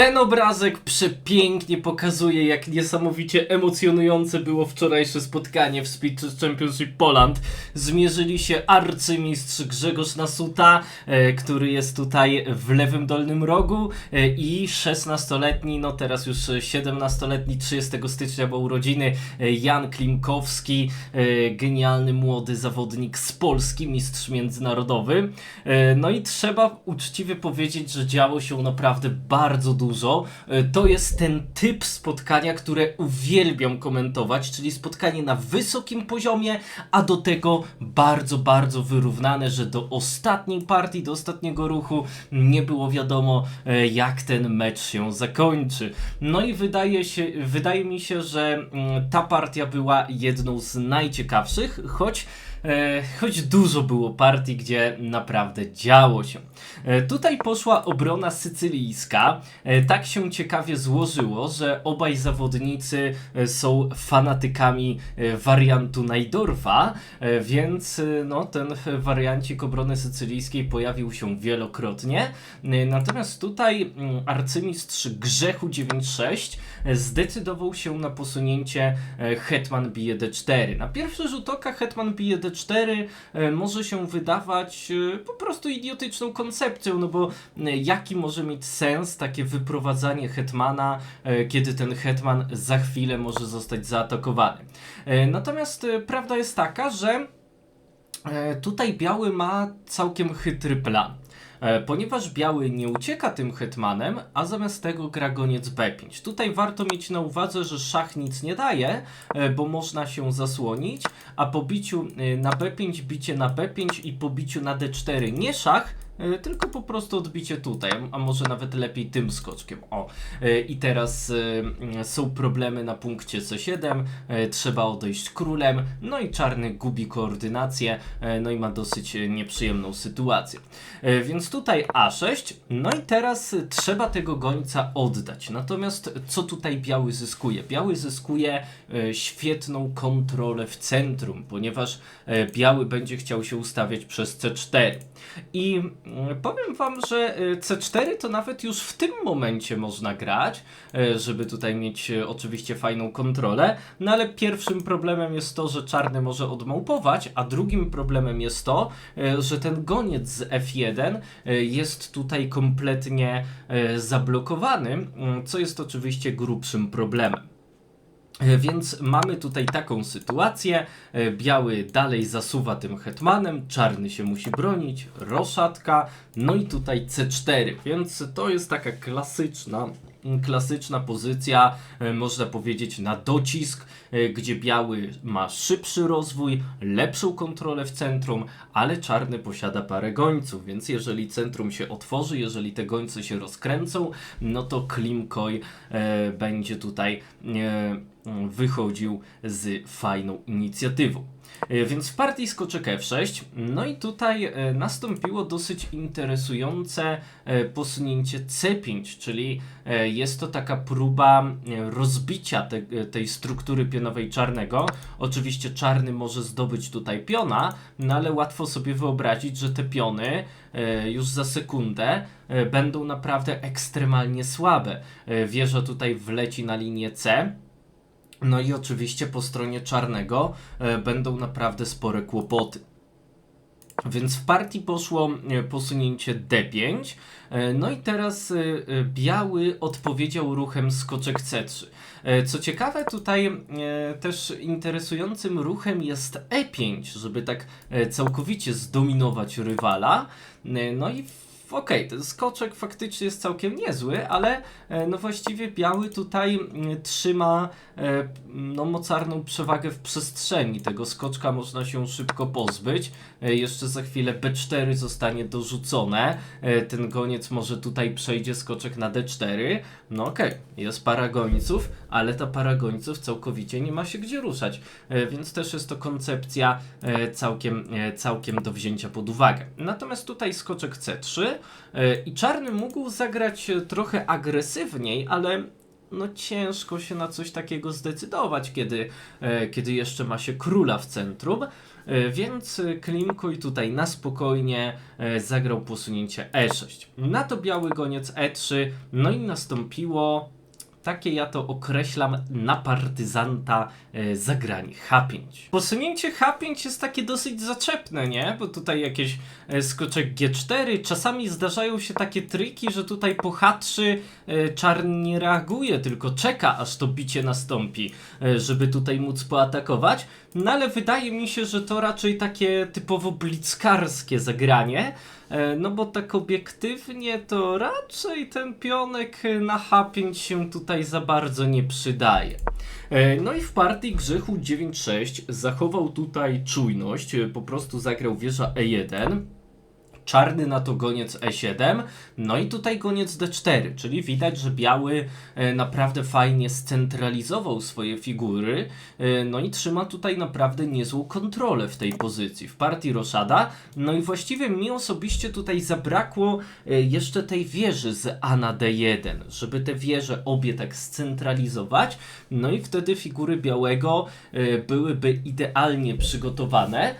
Ten obrazek przepięknie pokazuje, jak niesamowicie emocjonujące było wczorajsze spotkanie w Speed Championship Poland. Zmierzyli się arcymistrz Grzegorz Nasuta, e, który jest tutaj w lewym dolnym rogu e, i 16-letni, no teraz już 17-letni, 30 stycznia bo urodziny, e, Jan Klimkowski, e, genialny młody zawodnik z Polski, mistrz międzynarodowy. E, no i trzeba uczciwie powiedzieć, że działo się naprawdę bardzo dużo. E, To jest ten typ spotkania, które uwielbiam komentować, czyli spotkanie na wysokim poziomie, a do tego bardzo, bardzo wyrównane, że do ostatniej partii, do ostatniego ruchu nie było wiadomo, e, jak ten mecz się zakończy. No i wydaje, się, wydaje mi się, że mm, ta partia była jedną z najciekawszych, choć choć dużo było partii, gdzie naprawdę działo się. E, tutaj poszła obrona sycylijska. E, tak się ciekawie złożyło, że obaj zawodnicy e, są fanatykami e, wariantu Najdorfa, e, więc e, no, ten wariancik obrony sycylijskiej pojawił się wielokrotnie. E, Natomiast tutaj mm, arcymistrz Grzechu 9.6 e, zdecydował się na posunięcie e, Hetman bije D4. Na pierwszy rzut oka Hetman bije D4 e, może się wydawać e, po prostu idiotyczną koncepcją, no bo e, jaki może mieć sens takie wyprowadzanie Hetmana, kiedy ten Hetman za chwilę może zostać zaatakowany. Natomiast prawda jest taka, że Tutaj biały ma całkiem chytry plan. E, Ponieważ biały nie ucieka tym hetmanem, a zamiast tego gra goniec B5. Tutaj warto mieć na uwadze, że szach nic nie daje, e, bo można się zasłonić, a po biciu e, na B5 bicie na B5 i po biciu na D4 nie szach, tylko po prostu odbicie tutaj, a może nawet lepiej tym skoczkiem. O, e, i teraz e, są problemy na punkcie C7, e, trzeba odejść królem, no i czarny gubi koordynację, e, no i ma dosyć e, nieprzyjemną sytuację. E, Więc tutaj A6, no i teraz e, trzeba tego gońca oddać. Natomiast co tutaj biały zyskuje? Biały zyskuje e, świetną kontrolę w centrum, ponieważ e, biały będzie chciał się ustawiać przez C4. I powiem wam, że e, C4 to nawet już w tym momencie można grać, e, żeby tutaj mieć e, oczywiście fajną kontrolę, no ale pierwszym problemem jest to, że czarny może odmałpować, a drugim problemem jest to, e, że ten goniec z F1 e, jest tutaj kompletnie e, zablokowany, mm, co jest oczywiście grubszym problemem. E, Więc mamy tutaj taką sytuację. E, Biały dalej zasuwa tym hetmanem, czarny się musi bronić, roszatka, no i tutaj C4, więc to jest taka klasyczna, klasyczna pozycja, e, można powiedzieć na docisk, e, gdzie biały ma szybszy rozwój, lepszą kontrolę w centrum, ale czarny posiada parę gońców, więc jeżeli centrum się otworzy, jeżeli te gońce się rozkręcą, no to Klimkoj e, będzie tutaj wychodził z fajną inicjatywą. E, Więc w partii skoczek F6, no i tutaj e, nastąpiło dosyć interesujące e, posunięcie C5, czyli jest to taka próba rozbicia te, tej struktury pionowej czarnego. Oczywiście czarny może zdobyć tutaj piona, no ale łatwo sobie wyobrazić, że te piony już za sekundę będą naprawdę ekstremalnie słabe. Wieża tutaj wleci na linię C. No i oczywiście po stronie czarnego e, będą naprawdę spore kłopoty. Więc w partii poszło e, posunięcie D5. e, No i teraz biały odpowiedział ruchem skoczek C3. E, Co ciekawe, tutaj też interesującym ruchem jest E5, żeby tak całkowicie zdominować rywala. No i w- Okej, ten skoczek faktycznie jest całkiem niezły, ale e, no właściwie biały tutaj mm, trzyma e, no, mocarną przewagę w przestrzeni. Tego skoczka można się szybko pozbyć. E, Jeszcze za chwilę B4 zostanie dorzucone. Ten goniec może tutaj przejdzie skoczek na D4. No okej, jest para gońców, ale ta para gońców całkowicie nie ma się gdzie ruszać. Więc też jest to koncepcja całkiem, całkiem do wzięcia pod uwagę. Natomiast tutaj skoczek C3 e, i czarny mógł zagrać e, trochę agresywniej, ale no ciężko się na coś takiego zdecydować, kiedy, e, kiedy jeszcze ma się króla w centrum. E, e, więc e, Klimkuj tutaj na spokojnie e, zagrał posunięcie E6. Na to biały goniec E3, no i nastąpiło takie ja to określam na partyzanta e, zagranie H5. Posunięcie H5 jest takie dosyć zaczepne, nie? Bo tutaj jakieś e, skoczek G4, czasami zdarzają się takie triki, że tutaj po H3 e, nie reaguje, tylko czeka aż to bicie nastąpi, żeby tutaj móc poatakować. No ale wydaje mi się, że to raczej takie typowo blitzkarskie zagranie, No bo tak obiektywnie to raczej ten pionek na H5 się tutaj za bardzo nie przydaje. E, No i w partii Grzechu 9-6 zachował tutaj czujność, e, po prostu zagrał wieża E1. Czarny na to goniec E7, no i tutaj goniec D4, czyli widać, że biały e, naprawdę fajnie scentralizował swoje figury, e, no i trzyma tutaj naprawdę niezłą kontrolę w tej pozycji. W partii Roszada, no i właściwie mi osobiście tutaj zabrakło e, jeszcze tej wieży z A na D1, żeby te wieże obie tak scentralizować, no i wtedy figury białego byłyby idealnie przygotowane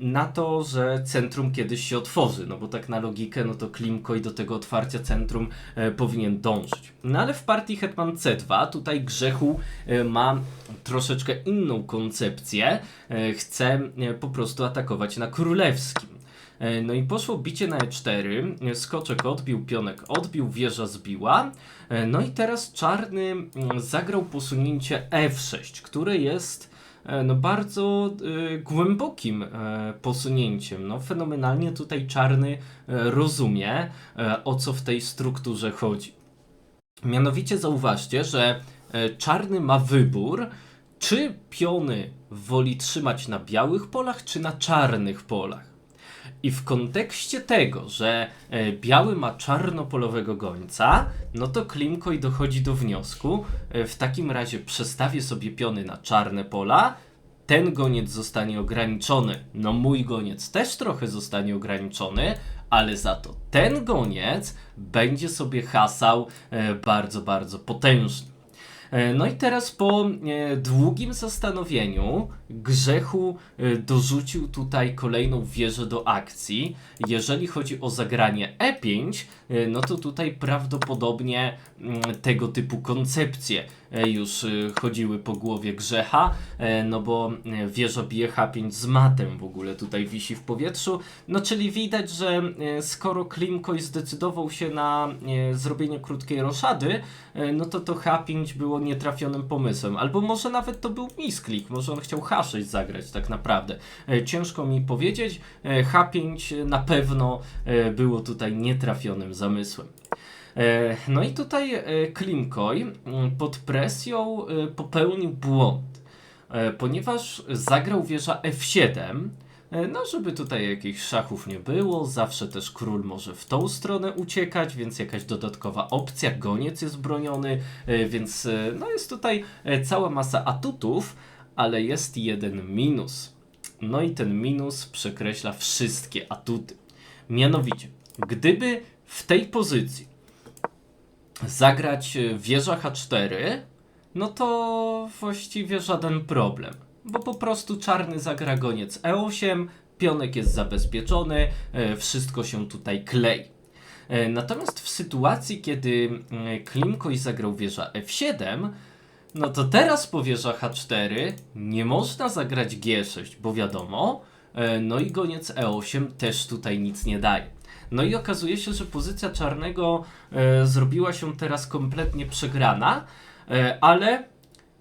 na to, że centrum kiedyś się otworzy, no bo tak na logikę, no to Klimko i do tego otwarcia centrum e, powinien dążyć. No ale w partii Hetman C2 tutaj Grzechu e, ma troszeczkę inną koncepcję, e, chce e, po prostu atakować na królewskim. E, No i poszło bicie na E4, e, skoczek odbił, pionek odbił, wieża zbiła. E, No i teraz czarny mm, zagrał posunięcie F6, które jest no bardzo e, głębokim e, posunięciem. No fenomenalnie tutaj czarny e, rozumie e, o co w tej strukturze chodzi. Mianowicie zauważcie, że e, czarny ma wybór, czy piony woli trzymać na białych polach, czy na czarnych polach. I w kontekście tego, że e, biały ma czarnopolowego gońca, no to Klimkoj dochodzi do wniosku, e, w takim razie przestawię sobie piony na czarne pola, ten goniec zostanie ograniczony, no mój goniec też trochę zostanie ograniczony, ale za to ten goniec będzie sobie hasał e, bardzo, bardzo potężny. No i teraz po długim zastanowieniu Grzechu e, dorzucił tutaj kolejną wieżę do akcji. Jeżeli chodzi o zagranie E5, e, no to tutaj prawdopodobnie mm, tego typu koncepcje e, już chodziły po głowie Grzecha, no bo wieża bije H5 z matem w ogóle tutaj wisi w powietrzu, no czyli widać, że skoro Klimkoj zdecydował się na zrobienie krótkiej roszady, no to to H5 było nietrafionym pomysłem. Albo może nawet to był misklik, może on chciał H6 zagrać tak naprawdę. E, Ciężko mi powiedzieć, E, H5 na pewno e, było tutaj nietrafionym zamysłem. No i tutaj Klimkoj pod presją popełnił błąd, ponieważ zagrał wieża F7, e, no żeby tutaj jakichś szachów nie było, zawsze też król może w tą stronę uciekać, więc jakaś dodatkowa opcja, goniec jest broniony, więc no jest tutaj cała masa atutów, ale jest jeden minus. No i ten minus przekreśla wszystkie atuty. Mianowicie, gdyby w tej pozycji zagrać e, wieża H4, no to właściwie żaden problem. Bo po prostu czarny zagra goniec E8, pionek jest zabezpieczony, e, wszystko się tutaj klei. E, Natomiast w sytuacji, kiedy Klimkoj zagrał wieża F7, no to teraz po wieża H4 nie można zagrać G6, bo wiadomo, e, no i goniec E8 też tutaj nic nie daje. No i okazuje się, że pozycja czarnego e, zrobiła się teraz kompletnie przegrana, e, ale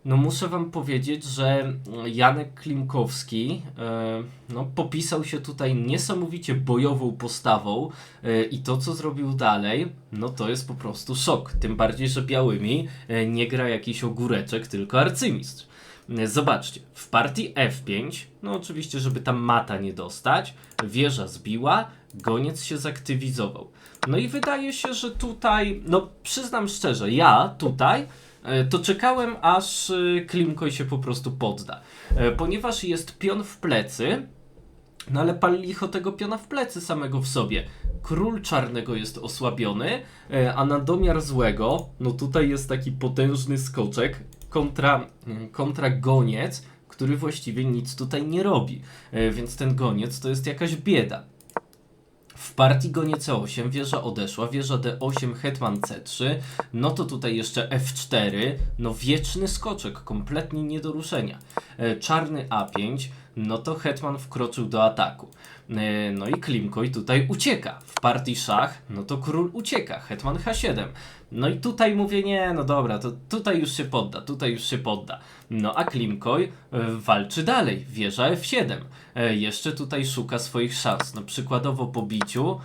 no muszę wam powiedzieć, że Janek Klimkowski e, no, popisał się tutaj niesamowicie bojową postawą e, i to co zrobił dalej, no to jest po prostu szok. Tym bardziej, że białymi e, nie gra jakiś ogóreczek, tylko arcymistrz. Zobaczcie, w partii F5, no oczywiście, żeby tam mata nie dostać, wieża zbiła, goniec się zaktywizował. No i wydaje się, że tutaj, no przyznam szczerze, ja tutaj to czekałem, aż e, Klimkoj się po prostu podda. E, Ponieważ jest pion w plecy, no ale pal licho tego piona w plecy samego w sobie. Król czarnego jest osłabiony, e, a na domiar złego, no tutaj jest taki potężny skoczek kontra, mm, kontra goniec, który właściwie nic tutaj nie robi. E, więc ten goniec to jest jakaś bieda. W partii gonie C8 wieża odeszła, wieża D8, hetman C3, no to tutaj jeszcze F4, no wieczny skoczek, kompletnie nie do ruszenia. E, Czarny A5, no to hetman wkroczył do ataku. E, No i Klimkoj tutaj ucieka. W partii szach, no to król ucieka, hetman H7. No i tutaj mówię, nie, no dobra, to tutaj już się podda, tutaj już się podda. No a Klimkoj e, walczy dalej, wieża F7. E, Jeszcze tutaj szuka swoich szans. No przykładowo po biciu,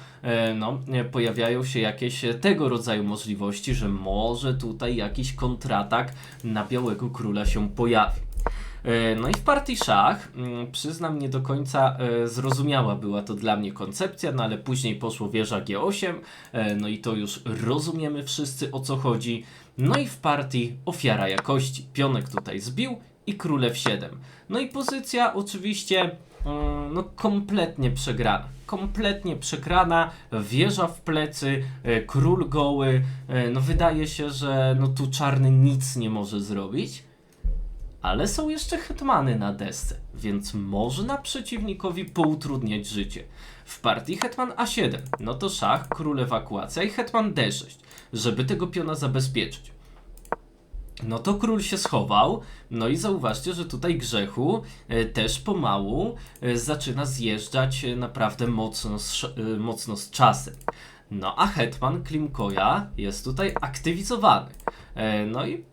no pojawiają się jakieś tego rodzaju możliwości, że może tutaj jakiś kontratak na białego króla się pojawi. E, No i w partii szach, mm, przyznam, nie do końca e, zrozumiała była to dla mnie koncepcja, no ale później poszło wieża G8, e, no i to już rozumiemy wszyscy o co chodzi. No i w partii ofiara jakości. Pionek tutaj zbił i król F7. No i pozycja oczywiście mm, no kompletnie przegrana. Kompletnie przegrana, wieża w plecy, król goły. No wydaje się, że no tu czarny nic nie może zrobić. Ale są jeszcze hetmany na desce, więc można przeciwnikowi poutrudniać życie. W partii hetman A7, no to szach, król ewakuacja i hetman D6, żeby tego piona zabezpieczyć. No to król się schował, no i zauważcie, że tutaj grzechu e, też pomału e, zaczyna zjeżdżać e, naprawdę mocno z, mocno z czasem. No a hetman Klimkoja jest tutaj aktywizowany. No i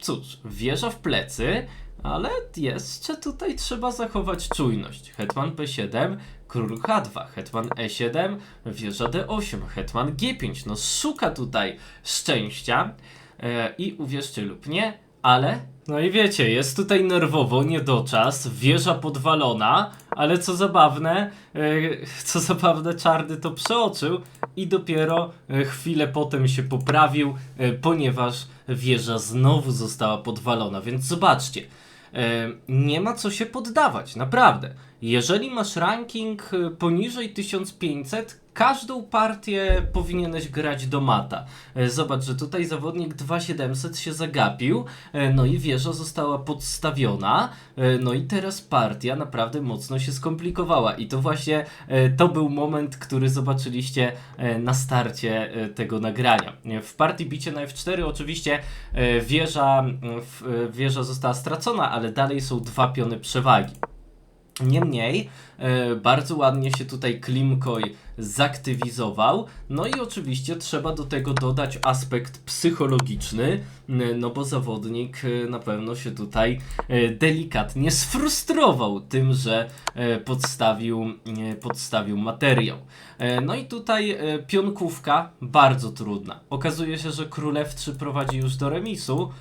cóż, wieża w plecy, ale jeszcze tutaj trzeba zachować czujność. Hetman P7, król H2, hetman E7, wieża D8, hetman G5. No szuka tutaj szczęścia e, i uwierzcie lub nie, ale... No i wiecie, jest tutaj nerwowo, niedoczas, wieża podwalona, ale co zabawne, e, co zabawne, czarny to przeoczył i dopiero e, chwilę potem się poprawił, e, ponieważ wieża znowu została podwalona, więc zobaczcie, e, nie ma co się poddawać, naprawdę. Jeżeli masz ranking e, poniżej 1500, każdą partię powinieneś grać do mata. E, Zobacz, że tutaj zawodnik 2700 się zagapił, e, no i wieża została podstawiona, e, no i teraz partia naprawdę mocno się skomplikowała i to właśnie to był moment, który zobaczyliście na starcie tego nagrania. W partii bicie na F4 oczywiście wieża, wieża została stracona, ale dalej są dwa piony przewagi. Niemniej, e, bardzo ładnie się tutaj Klimkoj zaktywizował. No i oczywiście trzeba do tego dodać aspekt psychologiczny, no bo zawodnik e, na pewno się tutaj e, delikatnie sfrustrował tym, że podstawił, podstawił materiał. No i tutaj pionkówka bardzo trudna. Okazuje się, że królew 3 prowadzi już do remisu,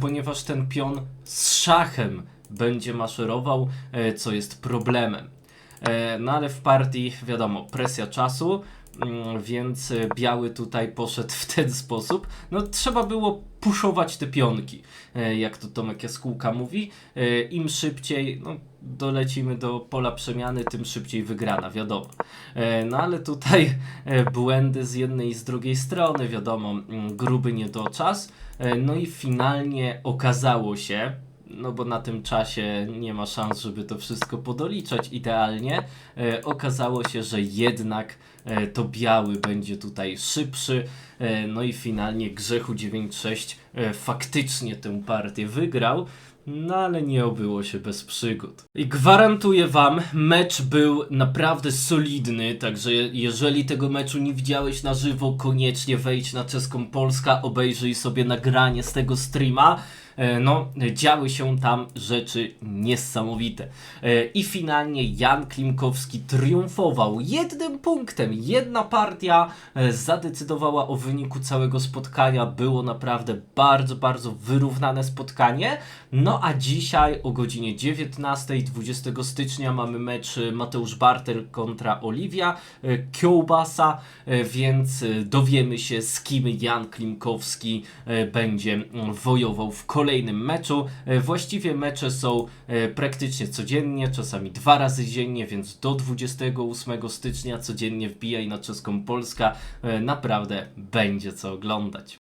ponieważ ten pion z szachem będzie maszerował, e, co jest problemem. E, No ale w partii, wiadomo, presja czasu, mm, więc e, biały tutaj poszedł w ten sposób. No trzeba było puszować te pionki, jak to Tomek Jaskółka mówi. Im szybciej no, dolecimy do pola przemiany, tym szybciej wygrana, wiadomo. No ale tutaj błędy z jednej i z drugiej strony, wiadomo, mm, gruby niedoczas. No i finalnie okazało się, no bo na tym czasie nie ma szans, żeby to wszystko podoliczać idealnie. E, okazało się, że jednak e, to biały będzie tutaj szybszy. E, no i finalnie Grzechu 9-6 e, faktycznie tę partię wygrał. No ale nie obyło się bez przygód. I gwarantuję wam, mecz był naprawdę solidny, także je- jeżeli tego meczu nie widziałeś na żywo, koniecznie wejdź na Czeską Polska, obejrzyj sobie nagranie z tego streama. E, No, działy się tam rzeczy niesamowite. E, I finalnie Jan Klimkowski triumfował jednym punktem. Jedna partia e, zadecydowała o wyniku całego spotkania. Było naprawdę bardzo, bardzo wyrównane spotkanie. No a dzisiaj o godzinie 19, 20 stycznia mamy mecz Mateusz Bartel kontra Oliwia Kiełbasa, więc dowiemy się z kim Jan Klimkowski będzie wojował w kolejnym meczu. E, Właściwie mecze są e, praktycznie codziennie, czasami dwa razy dziennie, więc do 28 stycznia codziennie wbijaj na czeską Polska. E, Naprawdę będzie co oglądać.